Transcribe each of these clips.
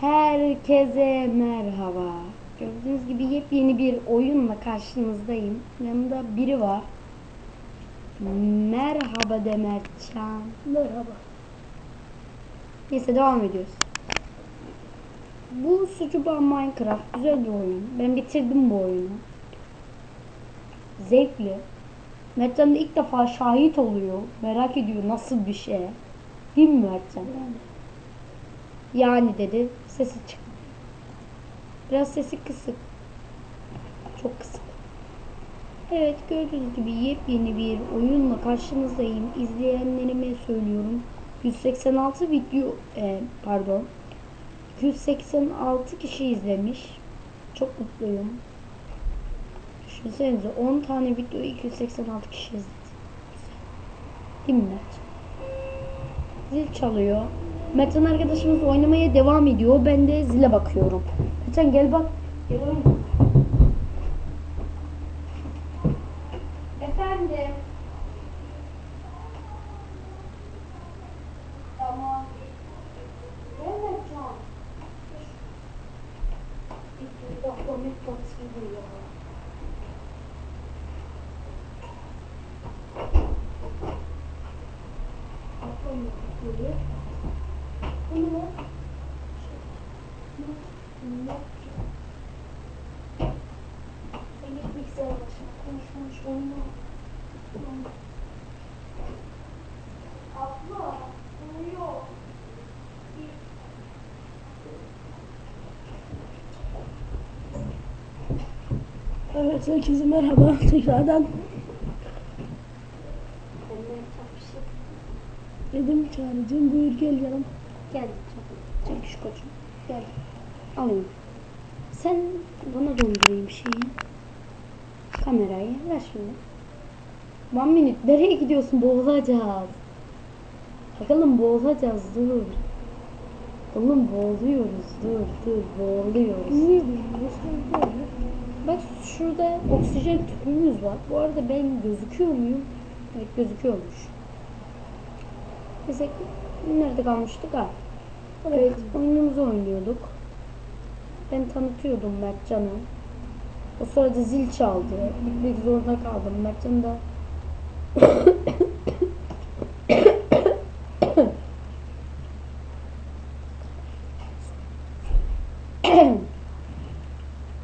Herkese merhaba. Gördüğünüz gibi yepyeni bir oyunla karşınızdayım. Yanımda biri var. Merhaba Demetcan. Merhaba. Neyse devam ediyoruz. Bu Sucuba Minecraft güzel bir oyun. Ben bitirdim bu oyunu. Zevkli. Mertcan da ilk defa şahit oluyor. Merak ediyor nasıl bir şey. Değil mi Mertcan? Yani dedi. Sesi çık. Biraz sesi kısık. Çok kısık. Evet gördüğünüz gibi yepyeni bir oyunla karşınızdayım. İzleyenlerime söylüyorum. 186 video e, pardon 186 kişi izlemiş. Çok mutluyum. Düşünsenize 10 tane video 286 kişi izledi. Değil mi? Zil çalıyor. Metin arkadaşımız oynamaya devam ediyor. Ben de zile bakıyorum. Metin gel bak. Gel. Efendim. Tamam. Gel Metin. Bir dakika Metin siliyor. Atlamıyor. Böyle. Bunu Evet herkese merhaba tekrardan. Şey. Dedim çağıracağım buyur gel canım. Gel. Çek şu koçum. Gel. Alayım. Sen bana dondurayım şeyi. Kamerayı ver şimdi. One minute. Nereye gidiyorsun? Boğulacağız. Bakalım boğulacağız. Dur. Oğlum boğuluyoruz. Dur dur. Boğuluyoruz. Niye böyle? Bak şurada oksijen tüpümüz var. Bu arada ben gözüküyor muyum? Evet gözüküyormuş. Neyse nerede kalmıştık ha? Evet oyunumuzu oynuyorduk. Ben tanıtıyordum Mertcan'ı. O sırada zil çaldı. Gitmek zorunda kaldım. Mertcan da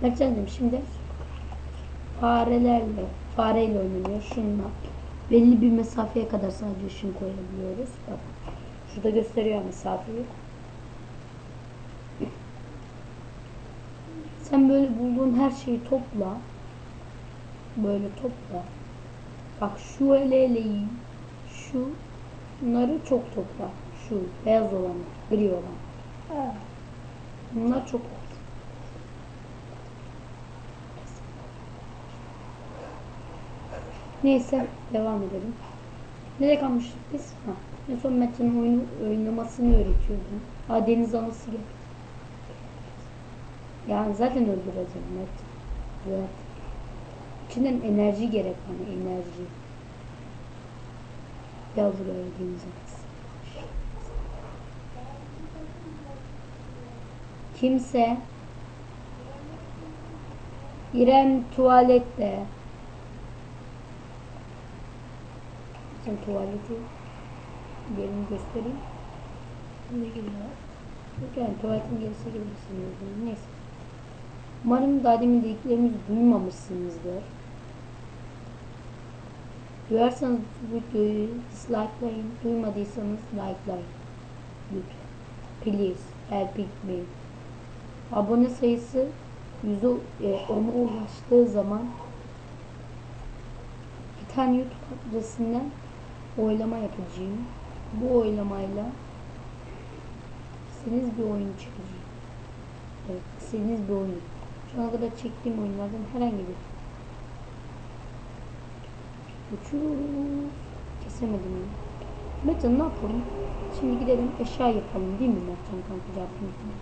Mertcan'cığım şimdi farelerle, fareyle oynanıyor. Şununla belli bir mesafeye kadar sadece ışın koyabiliyoruz. Bak şurada gösteriyor mesafeyi. Sen böyle bulduğun her şeyi topla. Böyle topla. Bak şu eleleyi, şu bunları çok topla. Şu beyaz olan, gri olan. Bunlar çok Neyse devam edelim. Nereye kalmıştık biz? Ha. En son Metin'in oyunu oynamasını öğretiyordum. Ha deniz anası gibi. Yani zaten öldüreceğim Metin. Evet. İçinden enerji gerek bana enerji. Gel buraya deniz anası. Kimse İrem tuvalette. Sen tuvaleti yerini göstereyim. Ne geliyor? Yani tuvaletin gerisi gibi. Neyse. Umarım daha demin dediklerimizi duymamışsınızdır. Duyarsanız bu videoyu dislikelayın. Duymadıysanız likelayın. Lütfen. Please. Help me. Abone sayısı yüzde e, ona ulaştığı zaman bir tane YouTube adresinden oylama yapacağım. Bu oylamayla istediğiniz bir oyun çıkacak. Evet, istediğiniz bir oyun. Şu ana kadar çektiğim oyunlardan herhangi bir. Uçuyoruz. Kesemedim ya. Mertcan ne yapalım? Şimdi gidelim eşya yapalım değil mi Mertcan kanka yapmayalım.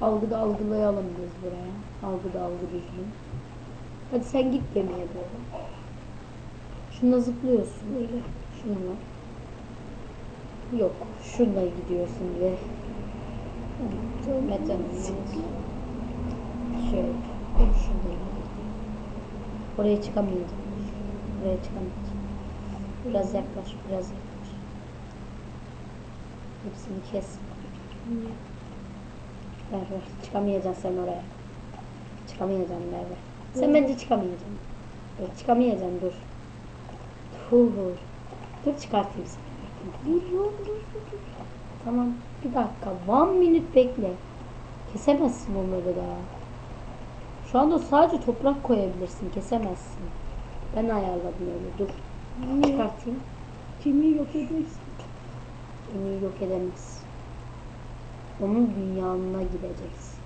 Algıda algılayalım biz buraya. Algıda algı düzgün. Hadi sen git demeye doğru. Şuna zıplıyorsun böyle. Şununla. Yok. Şununla gidiyorsun ve. Metan. Şöyle. Dur şurada. Oraya çıkamayacağım. Oraya çıkamayacağım. Biraz yaklaş, biraz yaklaş. Hepsini kes. Ver ver. Çıkamayacaksın sen oraya. Çıkamayacaksın ver ver. Sen bence çıkamayacaksın. Dur, çıkamayacaksın dur. Dur. Dur çıkartayım seni. Dur dur dur dur. Tamam. Bir dakika. One minute bekle. Kesemezsin onları da. Şu anda sadece toprak koyabilirsin. Kesemezsin. Ben ayarladım öyle. Dur. Niye? Çıkartayım. Kimi yok edeceksin? Beni yok edemez. Onun dünyanına gideceksin.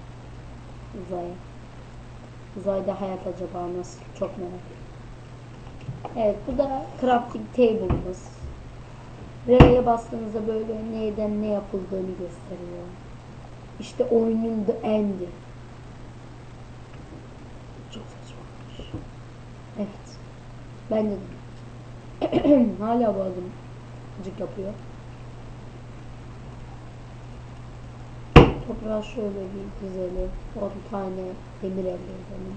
Uzaya. Uzayda hayat acaba nasıl? Çok merak ediyorum. Evet bu da crafting table'ımız. R'ye bastığınızda böyle neyden ne yapıldığını gösteriyor. İşte oyunun the end'i. Çok saçma. Evet. Ben de hala bu adım gıcık yapıyor. Toprağı şöyle bir dizelim. 10 tane demir elde edelim.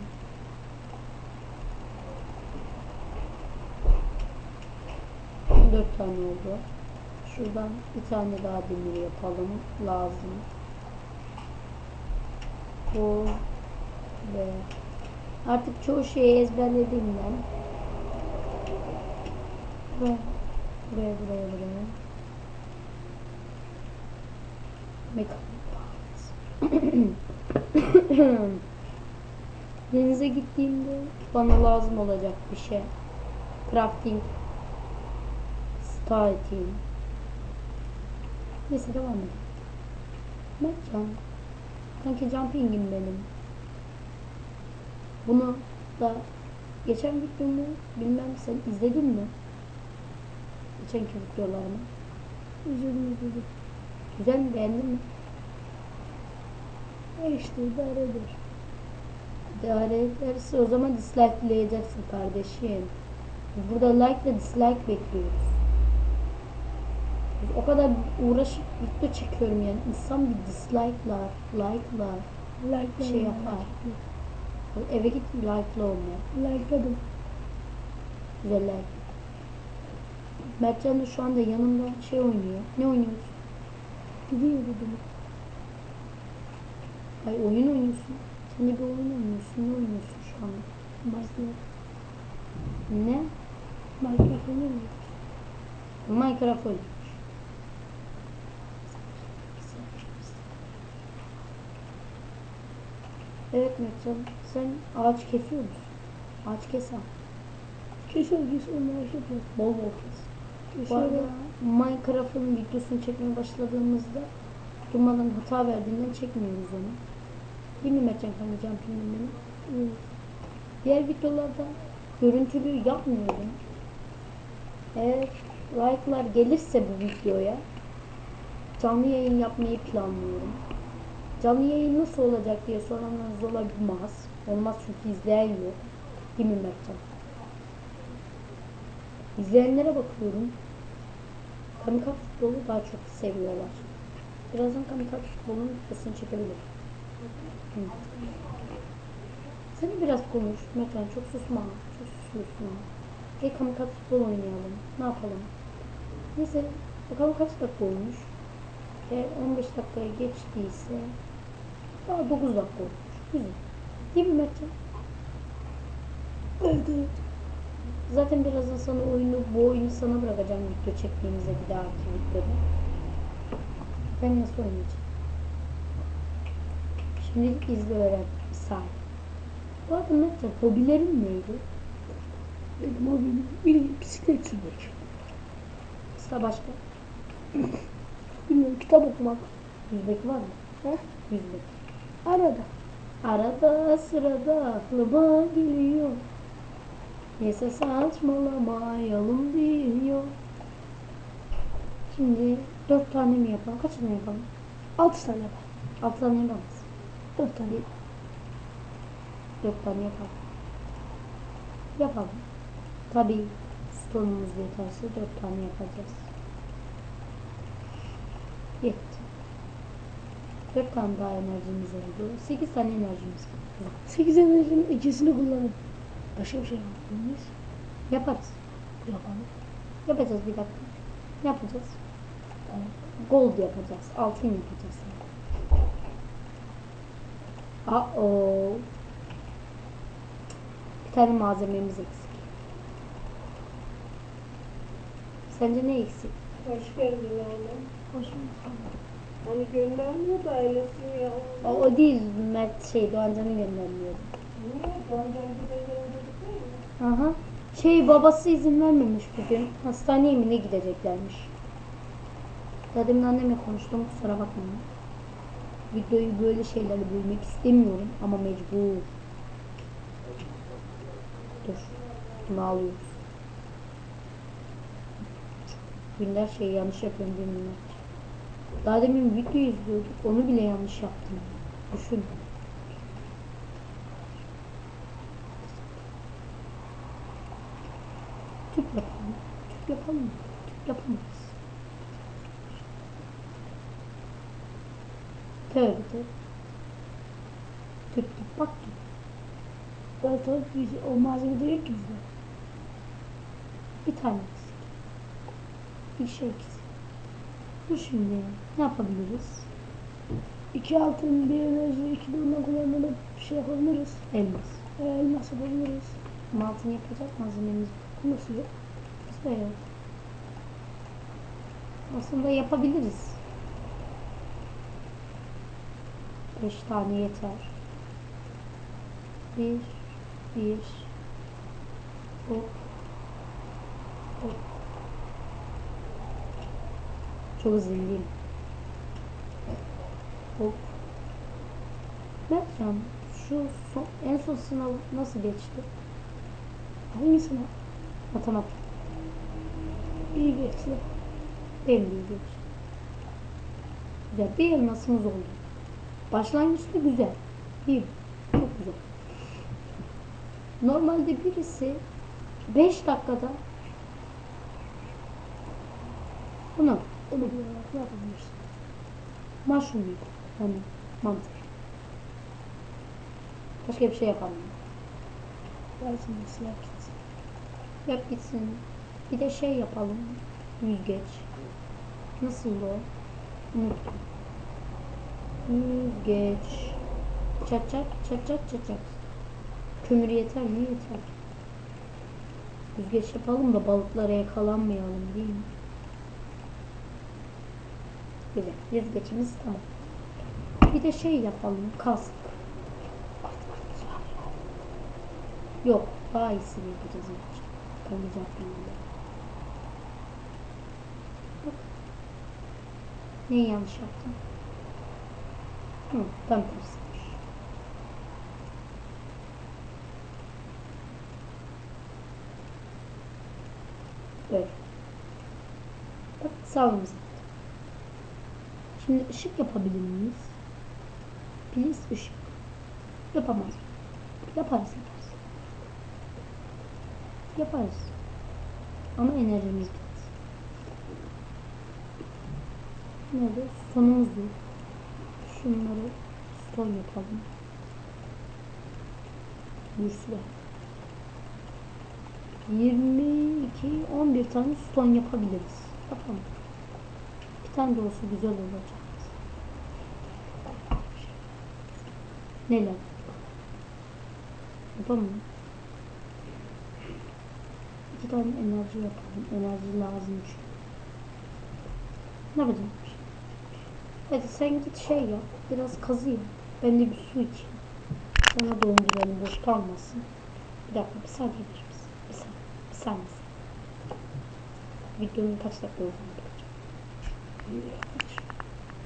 Dört tane oldu. Şuradan bir tane daha demir yapalım. Lazım. Bu ve artık çoğu şeyi ezberlediğimden buraya buraya buraya buraya. Denize gittiğimde bana lazım olacak bir şey. Crafting starting. Neyse devam edelim. Mertcan. Kanki jumping'im benim. Bunu da geçen videomu bilmem sen izledin mi? Geçenki videolarımı. Üzülme dedim. Güzel mi beğendin mi? E işte idare eder. İdare ederse o zaman dislikeleyeceksin kardeşim. Biz burada like ile dislike bekliyoruz. Biz o kadar uğraşıp video çekiyorum yani. İnsan bir dislike'lar, like'lar, Like Şey yapar. eve git like'la olmuyor. Like'ladım. Güzel like. Mertcan da şu anda yanımda şey oynuyor. Ne oynuyorsun? Gidiyor dedim. Ay oyun oynuyorsun. Sen de bir oyun oynuyorsun. Ne oynuyorsun şu anda? Minecraft. Ne? Oynuyor mu? Minecraft oynuyor. Evet Mertcan, sen ağaç kesiyor musun? Ağaç kes ha. Kesin kesin maaş yapıyor. Bol bol kes. Bu arada Minecraft'ın videosunu çekmeye başladığımızda durmadan hata verdiğinden çekmiyoruz onu. Mi Mertcan kanka jumping'in? Evet. Diğer videolarda görüntülü yapmıyorum. Eğer like'lar gelirse bu videoya canlı yayın yapmayı planlıyorum. Canlı yayın nasıl olacak diye soranlarınız olmaz. Olmaz çünkü izleyen yok. Değil mi Mertcan? İzleyenlere bakıyorum. Kamikaze futbolu daha çok seviyorlar. Birazdan kamikaze futbolunun videosunu çekebilirim. Hı. Sen biraz konuş. Metan çok susma. Çok susuyorsun. Gel kamikaze futbol oynayalım. Ne yapalım? Neyse bakalım kaç dakika olmuş. Eğer 15 dakikaya geçtiyse daha 9 dakika olmuş. Güzel. Değil mi Mertcan? Evet evet. Zaten birazdan sana oyunu, bu oyunu sana bırakacağım video çektiğimizde bir dahaki videoda. Ben nasıl oynayacağım? Şimdilik izle öğren. Bir saniye. Bu arada Mertcan hobilerin neydi? Benim hobim bir bisiklet sürmek. Sıra başka. Bilmiyorum kitap okumak. Yüzmek var mı? He? Yüzmek. Arada. Arada sırada aklıma geliyor. Neyse saçmalamayalım diyor. Şimdi dört tane mi yapalım? Kaç tane yapalım? Altı tane var. Altı tane yapalım. Dört tane. Dört tane yapalım. Yapalım. Tabii stonumuz yeterse dört tane yapacağız. Yetti. 4 tane daha enerjimiz oldu. 8 tane enerjimiz var. 8 enerjinin ikisini kullanıp başka bir şey yapabilir miyiz? Yaparız. Yapalım. Yapacağız bir dakika. Yapacağız. Tamam. Gold yapacağız. Altın yapacağız. Aa o. Bir tane malzememiz eksik. Sence ne eksik? Hoş geldin oğlum. Hoş bulduk. Hani göndermiyor da ailesini ya. O, o değil. Mert şey Doğancan'ı göndermiyordu. Niye? Değil mi? Aha. Şey babası izin vermemiş bugün. Hastaneye mi ne gideceklermiş. Daha demin annemle konuştum kusura bakmayın. Videoyu böyle şeylerle bölmek istemiyorum ama mecbur. Dur. Bunu alıyoruz. Günler şeyi yanlış yapıyorum mi? Daha demin video izliyorduk. Onu bile yanlış yaptım. Düşün. Tüp yapalım. Tüp yapalım mı? Tüp yapamayız. Tövbe tövbe. Tüp tüp bak tüp. Ben tabii biz o malzeme de yok ki bizde. Bir tane eksik. Bir şey eksik. Bu şimdi ne yapabiliriz? İki altın, bir enerji, iki de ondan bir şey yapabiliriz. Elmas. E, elmas yapabiliriz. Ama altın yapacak malzememiz yok. Nasıl yok? Bizde yok. Aslında yapabiliriz. Beş tane yeter. Bir, bir, hop, hop. Çok hızlıyım. Hop. Mertcan, şu son, en son sınav nasıl geçti? Hangisine? Matematik. İyi geçti. Benim iyi geçti. Güzel. Bir elmasımız oldu. Başlangıçta güzel. Güzel. Normalde birisi 5 dakikada bunu Onu ne yapabiliriz? mushroom. Yani mantar. Başka bir şey. Versin de silah gitsin. Yap gitsin. Bir de şey yapalım. Yüzgeç. Nasıl o? Unuttum. Yüzgeç. Çat çat çat çat çat çat. Kömür yeter mi? Yeter. Yüzgeç yapalım da balıklara yakalanmayalım değil mi? Güzel. Yüzgeçimiz tamam. Bir de şey yapalım. Kask. Yok. Daha iyisini yapacağız. Kalacak. Bak. Neyi yanlış yaptım? Hı, tam tersiymiş. Böyle. Bak sağlığımız Şimdi ışık yapabilir miyiz? Please ışık. Yapamaz. Yaparız yaparız. Yaparız. Ama enerjimiz bitti. Nerede? Sonumuz yok. Şunları stone yapalım. Bir sürü. 22, 11 tane stone yapabiliriz. Yapalım. Bir tane de olsa güzel olacak. Neler? Yapalım. İki tane enerji yapalım. Enerji lazım çünkü. Ne yapacağım? Hadi sen git şey yap. Biraz kazı. Ben de bir su içeyim. Sana donduruyorum. Boş kalmasın. Bir dakika bir saniye verir misin? Videonun kaç dakika olduğunu bakacağım.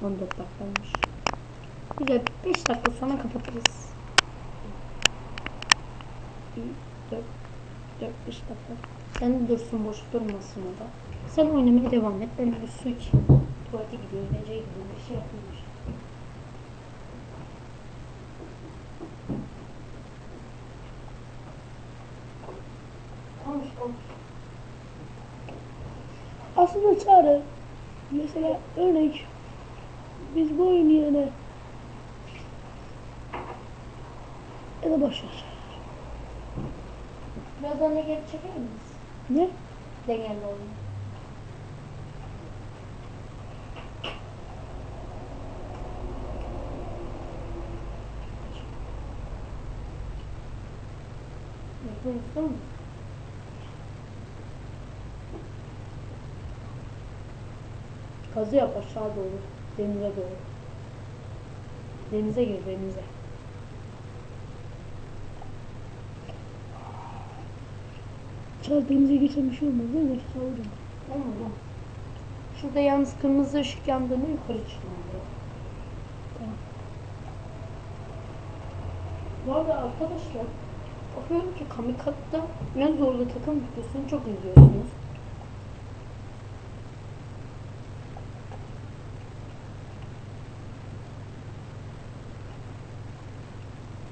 14 dakikaymış. Güzel. 5 dakika sonra kapatırız. 4 4 5 dakika. Sen dursun boş durmasın o da. Sen oynamaya devam et. Ben bir su içeyim. Tuvalete gidiyorum. Neceye gidiyorum. Bir şey yapayım. Mesela örnek biz bu oyunu yerine ya da başlar. Birazdan ne geri çeker miyiz? Ne? Dengelli oyunu. Bekleyin, istiyor musun? Kazı yap aşağı doğru. Denize doğru. Denize gir denize. Çal denize geçen bir şey olmaz değil mi? Alırım. Olmadı. Şurada yalnız kırmızı ışık yandığında yukarı çıkmalı. Tamam. Bu arada arkadaşlar bakıyorum ki Kamikat'ta en zorlu takım videosunu çok izliyorsunuz.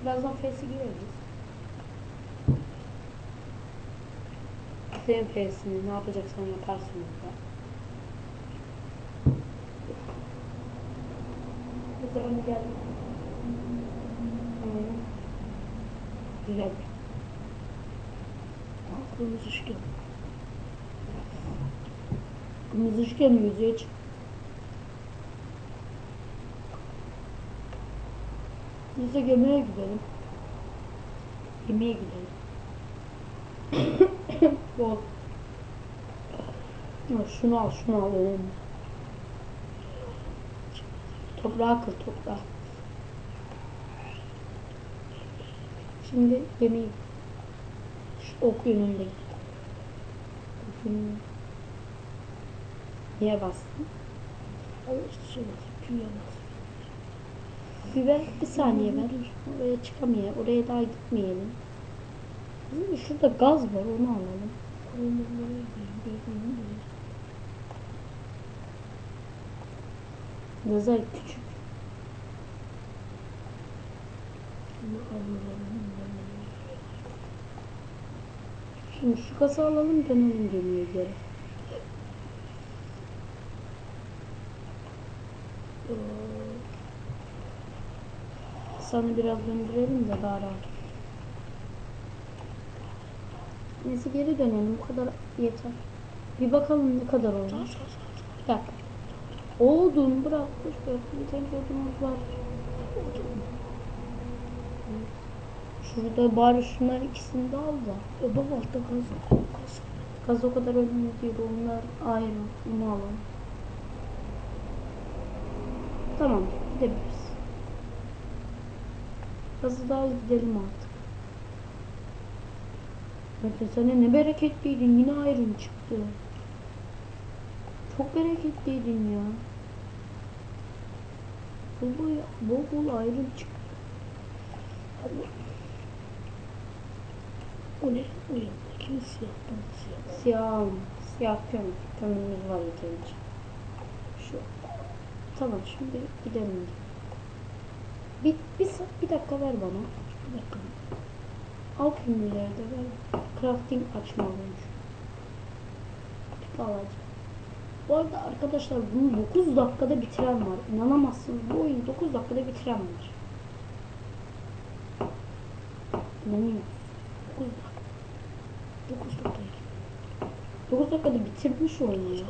Birazdan Face'e gireriz. Senin Face'ini ne yapacaksan yaparsın. Hazır onu geldi. Güzel. Aa, Kırmızı ışık yanıyor. Kırmızı ışık yanıyor yüzeye çık. Biz de yemeğe gidelim. Yemeğe gidelim. Bol. Şunu al, şunu al önemli. Toprağı kır, toprağı. Şimdi yemeği. Şu ok yönünde git. Niye bastın? Ama işte olmaz. Yanmaz. Bir saniye ver. Oraya çıkamayalım. Oraya daha gitmeyelim. Şurada gaz var, onu alalım. Lazer küçük. Şimdi şu gazı alalım, dönelim gemiye geri. Sana biraz döndürelim de daha rahat. Neyse geri dönelim, bu kadar yeter. Bir bakalım ne kadar olmuş. Bir dakika. Odun bırakmış. Bir tek odunumuz var. Şurada bari şunlar ikisini de al da. E baba altta. Gaz. Gaz o kadar önemli değil. Onlar ayrı. Bunu alalım. Tamam. Gidebiliriz. Gazı daha gidelim artık. Mete de ne bereketliydin. Yine ayrım çıktı. Çok bereketliydin ya. Bol bol, bol, ayrım çıktı. O ne? O yanındaki siyah. Bana siyah. Siyah alma. Siyah kömür. Kömürümüz var yeterince. Şu. Tamam şimdi gidelim. Bir, bir, bir dakika ver bana. Bir dakika. Al kömürleri de ver. Crafting açmalıymış. Alacağım. Bu arada arkadaşlar bunu 9 dakikada bitiren var. İnanamazsınız bu oyunu 9 dakikada bitiren var. İnanıyor musun? 9 dakika. 9 dakika. 9 dakikada bitirmiş oyunu ya.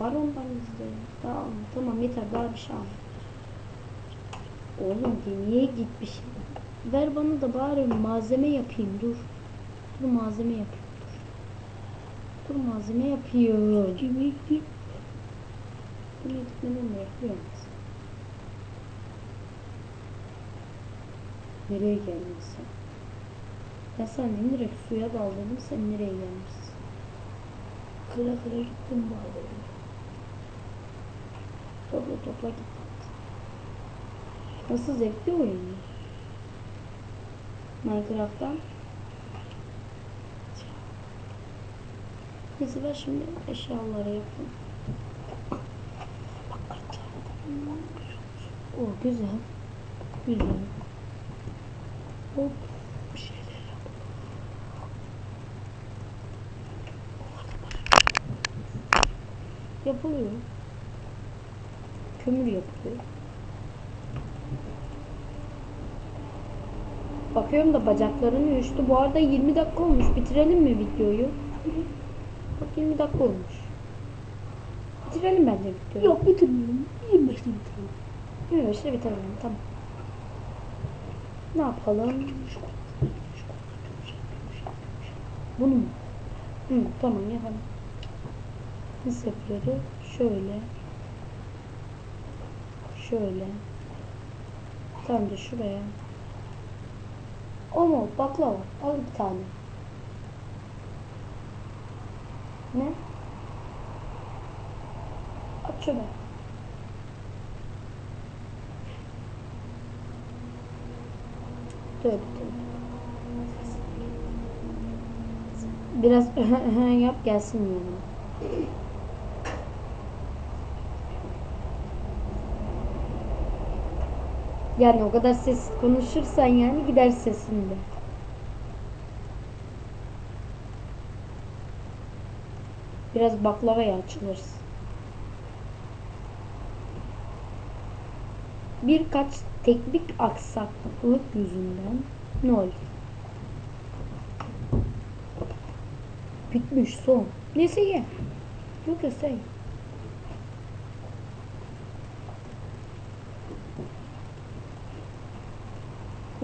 Var ondan bizde. Tamam, tamam yeter daha bir şey alma. Oğlum gemiye gitmiş. Ver bana da bari malzeme yapayım dur. Dur malzeme yapayım. Dur, dur malzeme yapayım. Gemiye gideyim. Gemiye gitmeden de yapıyorum. Nereye geldin sen? Ya sen direkt suya daldın sen nereye gelmişsin? Kıra kıra gittim bağladım. Topla topla git. Nasıl zevkli oyun ya? Minecraft'tan. Neyse ben şimdi eşyaları yapayım. O güzel. Güzel. Hop. Bir şeyler yap. Yapılıyor. Kömür yapılıyor. Bakıyorum da bacakların uyuştu. Bu arada 20 dakika olmuş. Bitirelim mi videoyu? Bak 20 dakika olmuş. Bitirelim bence videoyu. Yok bitirmiyorum. 25'te bitiriyorum. 25'te bitirelim tamam. Ne yapalım? Bunu mu? Hı, tamam yapalım. Nasıl yapıyordu? Şöyle. Şöyle. Tam da şuraya. Mu? Baklava. Al bir tane. Ne? At şöyle. Tövbe tövbe. Biraz yap gelsin yanıma. Yani o kadar ses konuşursan yani gider sesinde. Biraz baklavaya açılırsın. Birkaç teknik aksaklık yüzünden ne oldu? Bitmiş son. Neyse ye. Yok ya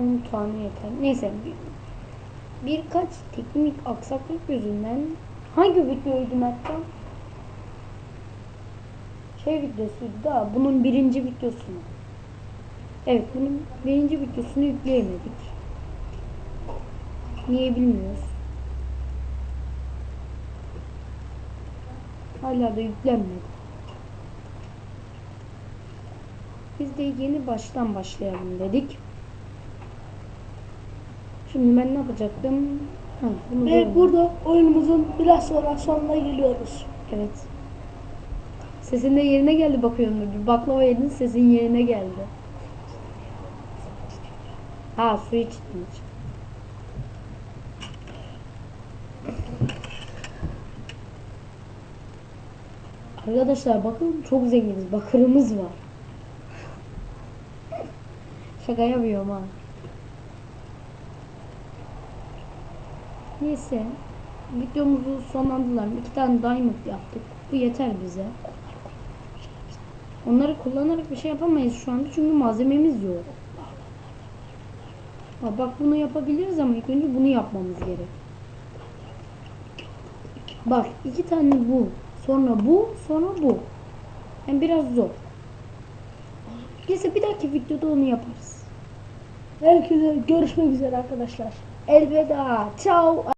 sen. On tane yeter. Neyse. Bir, birkaç teknik aksaklık yüzünden hangi videoydu Mert'ten? Şey videosuydu da bunun birinci videosunu. Evet bunun birinci videosunu yükleyemedik. Niye bilmiyoruz. Hala da yüklenmedi. Biz de yeni baştan başlayalım dedik. Şimdi ben ne yapacaktım? Ha, bunu Ve böyle- burada oyunumuzun biraz sonra sonuna geliyoruz. Evet. Sesin de yerine geldi bakıyorum. Baklava yedin sesin yerine geldi. Ha su içtim. hiç. Arkadaşlar bakın çok zenginiz. Bakırımız var. Şaka yapıyorum ha. Neyse. Videomuzu sonlandıralım. İki tane diamond yaptık. Bu yeter bize. Onları kullanarak bir şey yapamayız şu anda çünkü malzememiz yok. Ha, bak bunu yapabiliriz ama ilk önce bunu yapmamız gerek. Bak iki tane bu. Sonra bu. Sonra bu. Yani biraz zor. Neyse bir dahaki videoda onu yaparız. Herkese görüşmek üzere arkadaşlar. Elveda. Tchau.